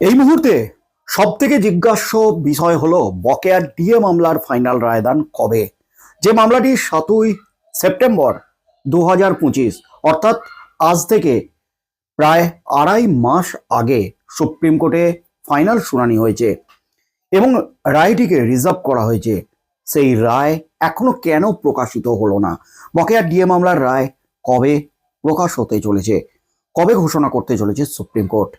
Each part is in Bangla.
এই মুহূর্তে সব থেকে জিজ্ঞাস্য বিষয় হলো বকেয়ার ডিএ মামলার ফাইনাল রায়দান কবে? যে মামলাটি সাতই সেপ্টেম্বর দু হাজার পঁচিশ, অর্থাৎ আজ থেকে প্রায় আড়াই মাস আগে সুপ্রিম কোর্টে ফাইনাল শুনানি হয়েছে এবং রায়টিকে রিজার্ভ করা হয়েছে। সেই রায় এখনও কেন প্রকাশিত হলো না? বকেয়ার ডিএ মামলার রায় কবে প্রকাশ হতে চলেছে? কবে ঘোষণা করতে চলেছে সুপ্রিম কোর্ট?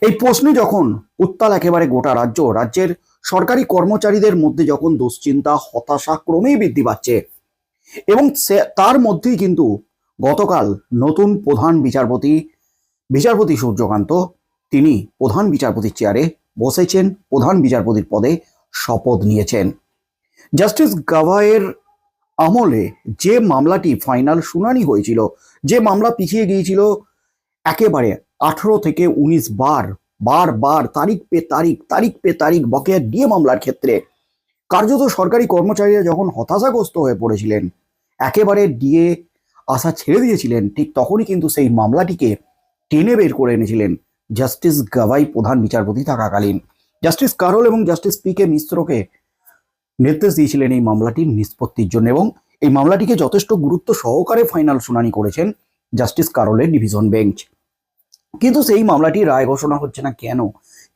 এই প্রশ্নে যখন উত্তাল একেবারে গোটা রাজ্য রাজ্যের সরকারি কর্মচারীদের মধ্যে যখন দুশ্চিন্তা, হতাশা ক্রমেই বৃদ্ধি পাচ্ছে এবং সে- তার মধ্যেই কিন্তু গতকাল নতুন প্রধান বিচারপতি বিচারপতি সূর্যকান্ত, তিনি প্রধান বিচারপতির চেয়ারে বসেছেন, প্রধান বিচারপতির পদে শপথ নিয়েছেন। জাস্টিস গাভায়ের আমলে যে মামলাটি ফাইনাল শুনানি হয়েছিল, যে মামলা পিছিয়ে গিয়েছিল, একেবারে আঠেরো থেকে উনিশ বার বার বার, তারিখ পে তারিখ তারিখ পে তারিখ বকেয়া ডিএ মামলার ক্ষেত্রে কার্যত সরকারি কর্মচারীরা যখন হতাশাগ্রস্ত হয়ে পড়েছিলেন, একেবারে ডিএ আশা ছেড়ে দিয়েছিলেন, ঠিক তখনই কিন্তু সেই মামলাটিকে টেনে বের করে এনেছিলেন জাস্টিস গাভাই প্রধান বিচারপতি থাকাকালীন। জাস্টিস কারোল এবং জাস্টিস পি কে মিশ্রকে নির্দেশ দিয়েছিলেন এই মামলাটির নিষ্পত্তির জন্য এবং এই মামলাটিকে যথেষ্ট গুরুত্ব সহকারে ফাইনাল শুনানি করেছেন জাস্টিস কারোলের ডিভিশন বেঞ্চ। কিন্তু সেই মামলাটি রায় ঘোষণা হচ্ছে না কেন?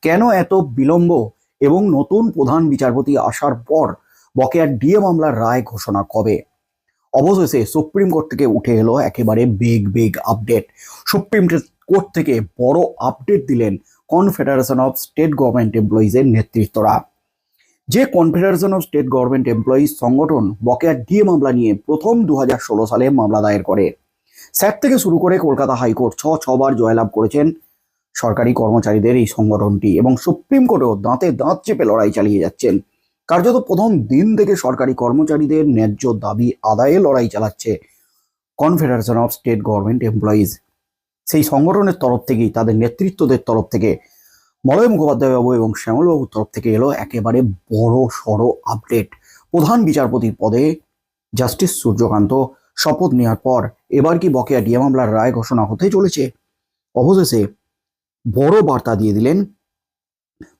কেন এত বিলম্ব এবং নতুন প্রধান বিচারপতি আসার পর বকেয়ার ডিএ মামলার রায় ঘোষণা কবে? অবশেষে সুপ্রিম কোর্ট থেকে উঠে এলো একেবারে big big update. Supreme court থেকে বড় আপডেট দিলেন কনফেডারেশন অফ স্টেট গভর্নমেন্ট এমপ্লয়িজের নেতৃত্বরা। যে confederation of state government employees সংগঠন বকেয়ার ডিএ মামলা নিয়ে প্রথম দু হাজার ষোলো সালে মামলা দায়ের করে। স্যাট থেকে শুরু করে কলকাতা হাইকোর্ট ছ ছবার জয়লাভ করেছেন সরকারি কর্মচারীদের এই সংগঠনটি এবং সুপ্রিম কোর্টেও দাঁতে দাঁত চেপে লড়াই চালিয়ে যাচ্ছেন। কার্যত প্রথম দিন থেকে সরকারি কর্মচারীদের ন্যায্য দাবি আদায়ে লড়াই চালাচ্ছে confederation of state government employees সেই সংগঠনের তরফ থেকেই তাদের নেতৃত্বদের তরফ থেকে মলয় মুখোপাধ্যায় বাবু এবং শ্যামলবাবুর তরফ থেকে এলো একেবারে বড় সড়ো আপডেট। প্রধান বিচারপতির পদে জাস্টিস সূর্যকান্ত শপথ নেওয়ার পর এবার কি বকেয়া ডিএ মামলার রায় ঘোষণা হতে চলেছে? অবশেষে বড় বার্তা দিয়ে দিলেন,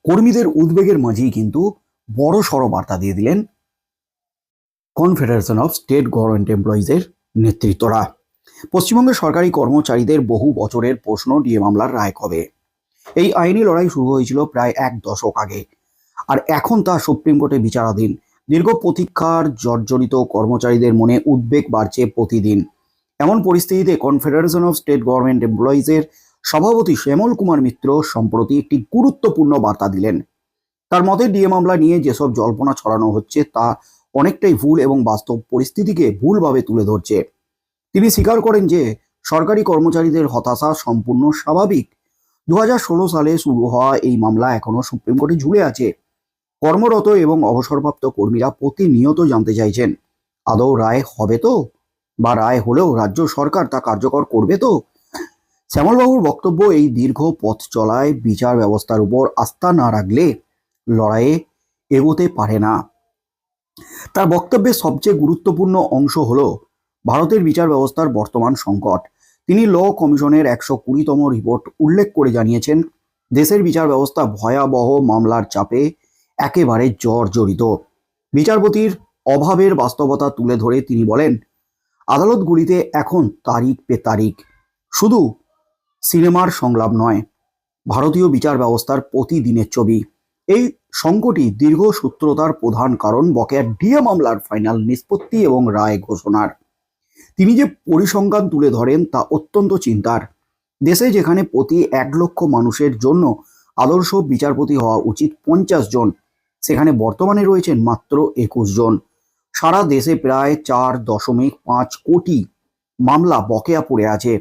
কর্মীদের উদ্বেগের মাঝেই কিন্তু বড় সড় বার্তা দিয়ে দিলেন কনফেডারেশন অফ স্টেট গভর্নমেন্ট এমপ্লয়িজের নেতৃত্বরা। পশ্চিমবঙ্গের সরকারি কর্মচারীদের বহু বছরের প্রশ্ন ডিএ মামলার রায় কবে? এই আইনি লড়াই শুরু হয়েছিল প্রায় এক দশক আগে, আর এখন তা সুপ্রিম কোর্টে বিচারাধীন। দীর্ঘ প্রতীক্ষার জর্জরিত কর্মচারীদের মনে উদ্বেগ বাড়ছে প্রতিদিন। এমন পরিস্থিতিতে কনফেডারেশন অফ স্টেট গভর্নমেন্ট এমপ্লয়িজের সভাপতি শ্যামল কুমার মিত্র সম্প্রতি একটি গুরুত্বপূর্ণ বার্তা দিলেন। তার মতে, ডিএ মামলা নিয়ে যেসব জল্পনা ছড়ানো হচ্ছে, তা অনেকটাই ভুল এবং বাস্তব পরিস্থিতিকে ভুলভাবে তুলে ধরছে। তিনি স্বীকার করেন যে, সরকারি কর্মচারীদের হতাশা সম্পূর্ণ স্বাভাবিক। দু হাজার ষোলো সালে শুরু হওয়া এই মামলা এখনও সুপ্রিম কোর্টে ঝুলে আছে। কর্মরত এবং অবসরপ্রাপ্ত কর্মীরা প্রতিনিয়ত জানতে চাইছেন, আদৌ রায় হবে তো? বা রায় হলেও রাজ্য সরকার তা কার্যকর করবে তো? শ্যামলবাবুর বক্তব্য, এই দীর্ঘ পথ চলায় বিচার ব্যবস্থার উপর আস্থা না রাখলে লড়াইয়ে এগোতে পারে না। তার বক্তব্যের সবচেয়ে গুরুত্বপূর্ণ অংশ হল ভারতের বিচার ব্যবস্থার বর্তমান সংকট। তিনি ল কমিশনের একশো কুড়িতম রিপোর্ট উল্লেখ করে জানিয়েছেন, দেশের বিচার ব্যবস্থা ভয়াবহ মামলার চাপে একেবারে জর্জরিত। বিচারপতির অভাবের বাস্তবতা তুলে ধরে তিনি বলেন আদালতগুলিতে এখন তারিখ পে তারিখ। শুধু সিনেমার সংলাপ নয়, ভারতীয় বিচার ব্যবস্থার প্রতিদিনের ছবি। এই সংকটই দীর্ঘ সূত্রতার প্রধান কারণ বকেয়ার ডিএ মামলার ফাইনাল নিষ্পত্তি এবং রায় ঘোষণার। তিনি যে পরিসংখ্যান তুলে ধরেন তা অত্যন্ত চিন্তার। দেশে যেখানে প্রতি এক লক্ষ মানুষের জন্য আদর্শ বিচারপতি হওয়া উচিত পঞ্চাশ জন, সেখানে বর্তমানে রয়েছেন মাত্র একুশ জন। সারা দেশে প্রায় চার দশমিক পাঁচ কোটি মামলা বকেয়া পড়ে আছে।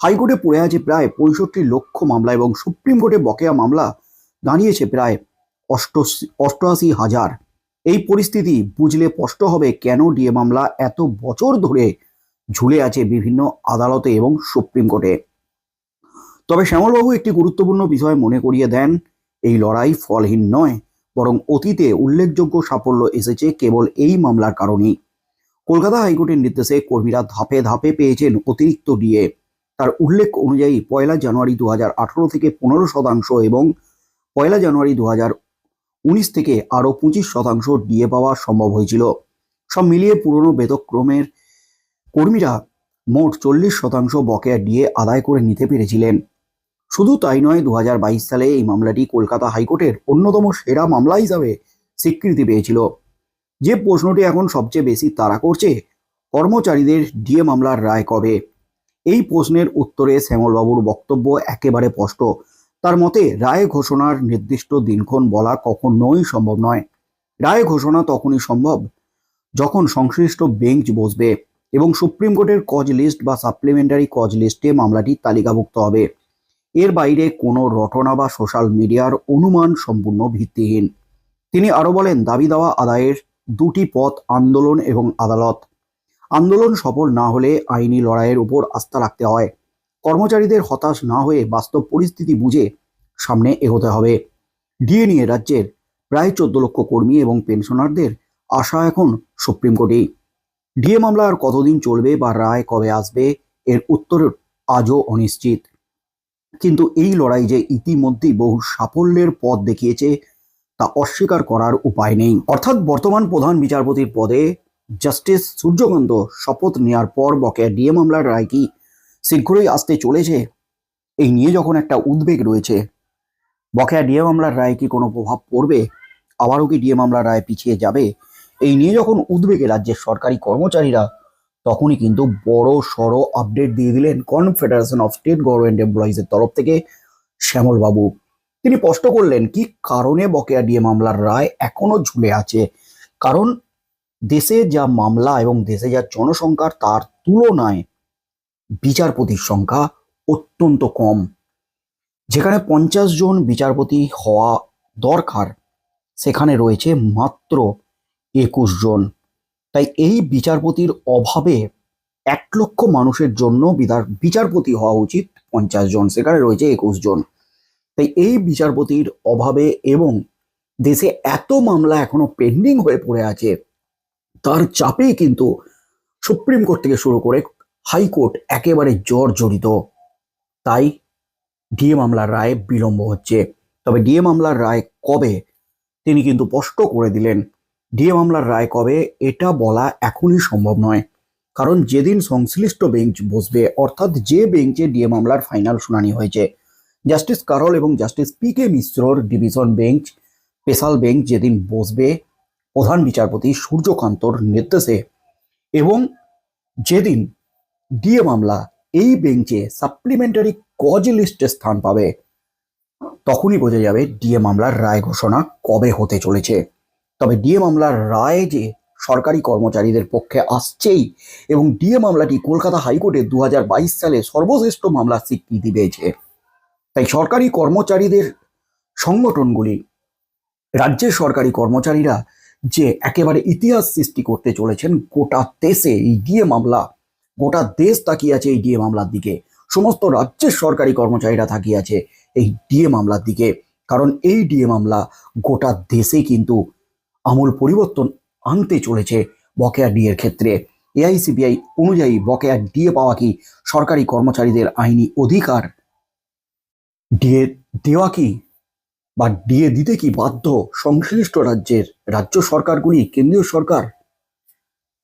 হাইকোর্টে পড়ে আছে প্রায় পঁয়ষট্টি লক্ষ মামলা এবং সুপ্রিম কোর্টে বকেয়া মামলা দাঁড়িয়েছে প্রায় অষ্টআশি হাজার। এই পরিস্থিতি বুঝলে স্পষ্ট হবে কেন ডিএ মামলা এত বছর ধরে ঝুলে আছে বিভিন্ন আদালতে এবং সুপ্রিম কোর্টে। তবে শ্যামলবাবু একটি গুরুত্বপূর্ণ বিষয় মনে করিয়ে দেন, এই লড়াই ফলহীন নয়। বরং অতীতে উল্লেখযোগ্য সাফল্য এসেছে কেবল এই মামলার কারণেই। কলকাতা হাইকোর্টের নির্দেশে কর্মীরা ধাপে ধাপে পেয়েছেন অতিরিক্ত ডিএ। তার উল্লেখ অনুযায়ী পয়লা জানুয়ারি দু হাজার আঠারো থেকে পনেরো শতাংশ এবং পয়লা জানুয়ারি দু উনিশ থেকে আরও পঁচিশ শতাংশ ডিএ পাওয়া সম্ভব হয়েছিল। সব মিলিয়ে পুরনো বেতক্রমের কর্মীরা মোট চল্লিশ শতাংশ বকেয়া ডিএ আদায় করে নিতে পেরেছিলেন। শুধু তাই নয় দু সালে এই মামলাটি কলকাতা হাইকোর্টের অন্যতম সেরা মামলা হিসাবে স্বীকৃতি পেয়েছিল। যে প্রশ্নটি এখন সবচেয়ে বেশি তাড়া করছে, কর্মচারীদের ডিএ মামলার রায় কবে? এই প্রশ্নের উত্তরে শ্যামলবাবুর বক্তব্য একেবারে স্পষ্ট। তার মতে, রায় ঘোষণার নির্দিষ্ট দিনক্ষণ বলা কখনোই সম্ভব নয়। রায় ঘোষণা তখনই সম্ভব যখন সংশ্লিষ্ট বেঞ্চ বসবে এবং সুপ্রিম কোর্টের কজ লিস্ট বা সাপ্লিমেন্টারি কজ লিস্টে মামলাটি তালিকাভুক্ত হবে। এর বাইরে কোনো রটনা বা সোশ্যাল মিডিয়ার অনুমান সম্পূর্ণ ভিত্তিহীন। তিনি আরও বলেন, দাবি দেওয়া আদায়ের দুটি পথ আন্দোলন এবং আদালত। আন্দোলন সফল না হলে আইনি লড়াইয়ের উপর আস্থা রাখতে হয়। কর্মচারীদের হতাশ না হয়ে বাস্তব পরিস্থিতি বুঝে সামনে এগোতে হবে। ডিএ নিয়ে রাজ্যের প্রায় চোদ্দ লক্ষ কর্মী এবং পেনশনারদের আশা এখন সুপ্রিম কোর্টেই ডিএ মামলা আর কতদিন চলবে বা রায় কবে আসবে, এর উত্তর আজও অনিশ্চিত। কিন্তু এই লড়াই যে ইতিমধ্যেই বহু সাফল্যের পথ দেখিয়েছে, তা অস্বীকার করার উপায় নেই। অর্থাৎ বর্তমান প্রধান বিচারপতির পদে জাস্টিস সূর্যকান্ত শপথ নেওয়ার পর বকেয়া ডিএ মামলার রায় কি শীঘ্রই আসতে চলেছে? এই নিয়ে যখন একটা উদ্বেগ রয়েছে, বকেয়া ডিএ মামলার রায় কি কোনো প্রভাব পড়বে? আবারও কি ডিএ মামলার রায় পিছিয়ে যাবে? এই নিয়ে যখন উদ্বেগে রাজ্যের সরকারি কর্মচারীরা তখনই কিন্তু বড় সড় আপডেট দিয়ে দিলেন কনফেডারেশন অফ স্টেট গভর্নমেন্ট এমপ্লয়িজের তরফ থেকে শ্যামল বাবু তিনি স্পষ্ট করলেন, কি কারণে বকেয়া ডিএ মামলার রায় এখনও ঝুলে আছে? কারণ দেশে যা মামলা এবং দেশে যা জনসংখ্যা তার তুলনায় বিচারপতির সংখ্যা অত্যন্ত কম। যেখানে পঞ্চাশ জন বিচারপতি হওয়া দরকার, সেখানে রয়েছে মাত্র একুশ জন। তাই এই বিচারপতির অভাবে এক লক্ষ মানুষের জন্য বিচারপতি হওয়া উচিত। পঞ্চাশ জন, সেখানে রয়েছে একুশ জন। তাই এই বিচারপতির অভাবে এবং দেশে এত মামলা এখনও পেন্ডিং হয়ে পড়ে আছে, তার চাপেই কিন্তু সুপ্রিম কোর্ট থেকে শুরু করে হাইকোর্ট একেবারে জর জড়িত তাই ডিএ মামলার রায় বিলম্ব হচ্ছে। তবে ডিএ মামলার রায় কবে, তিনি কিন্তু স্পষ্ট করে দিলেন। ডিএ মামলার রায় কবে, এটা বলা এখনই সম্ভব নয়। কারণ যেদিন সংশ্লিষ্ট বেঞ্চ বসবে, অর্থাৎ যে বেঞ্চে ডিএ মামলার ফাইনাল শুনানি হয়েছে, জাস্টিস কারল এবং জাস্টিস পি কে মিশ্রর ডিভিশন বেঞ্চ, স্পেশাল বেঞ্চ যেদিন বসবে, প্রধান বিচারপতি সূর্যকান্তর নির্দেশে। এবং যেদিন ডিএ মামলা এই বেঞ্চে সাপ্লিমেন্টারি কজ লিস্টে স্থান পাবে, তখনই বোঝা যাবে ডিএ মামলার রায় ঘোষণা কবে হতে চলেছে। তবে ডিএ মামলার রায় যে সরকারি কর্মচারীদের পক্ষে আসছেই এবং ডিএ মামলাটি কলকাতা হাইকোর্টে দু হাজার বাইশ সালে সর্বশ্রেষ্ঠ মামলার স্বীকৃতি পেয়েছে তাই সরকারি কর্মচারীদের সংগঠনগুলি, রাজ্যের সরকারি কর্মচারীরা যে একেবারে ইতিহাস সৃষ্টি করতে চলেছেন, গোটা দেশে এই ডিএ মামলা, গোটা দেশ তাকিয়ে আছে এই ডিএ মামলার দিকে। সমস্ত রাজ্যের সরকারি কর্মচারীরা তাকিয়ে আছে এই ডিএ মামলার দিকে। কারণ এই ডিএ মামলা গোটা দেশে কিন্তু আমূল পরিবর্তন আনতে চলেছে বকেয়া ডিএর ক্ষেত্রে। এআইসিপিআই অনুযায়ী বকেয়া ডিএ পাওয়া কি সরকারি কর্মচারীদের আইনি অধিকার? ডিএ দেওয়া কি বা ডিএ দিতে কি বাধ্য সংশ্লিষ্ট রাজ্যের রাজ্য সরকারগুলি কেন্দ্রীয় সরকার?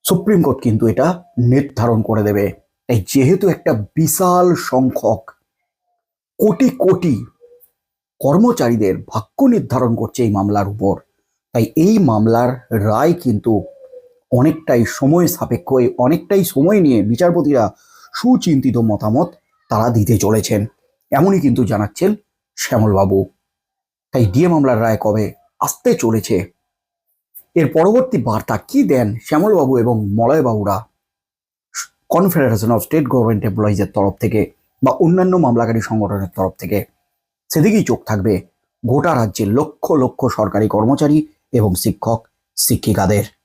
সুপ্রিম কোর্ট কিন্তু এটা নির্ধারণ করে দেবে। তাই যেহেতু একটা বিশাল সংখ্যক কোটি কোটি কর্মচারীদের ভাগ্য নির্ধারণ করছে এই মামলার উপর তাই এই মামলার রায় কিন্তু অনেকটাই সময় সাপেক্ষ অনেকটাই সময় নিয়ে বিচারপতিরা সুচিন্তিত মতামত তারা দিতে চলেছেন। এমনই কিন্তু জানাচ্ছেন শ্যামলবাবু। তাই ডিএ মামলার রায় কবে আসতে চলেছে? এর পরবর্তী বার্তা কি দেন শ্যামলবাবু এবং মলয়বাবুরা? কনফেডারেশন অফ স্টেট গভর্নমেন্ট এমপ্লয়িজের তরফ থেকে বা অন্যান্য মামলাকারী সংগঠনের তরফ থেকে? সেদিকেই চোখ থাকবে। গোটা রাজ্যের লক্ষ লক্ষ সরকারি কর্মচারী এবং শিক্ষক শিক্ষিকাদের।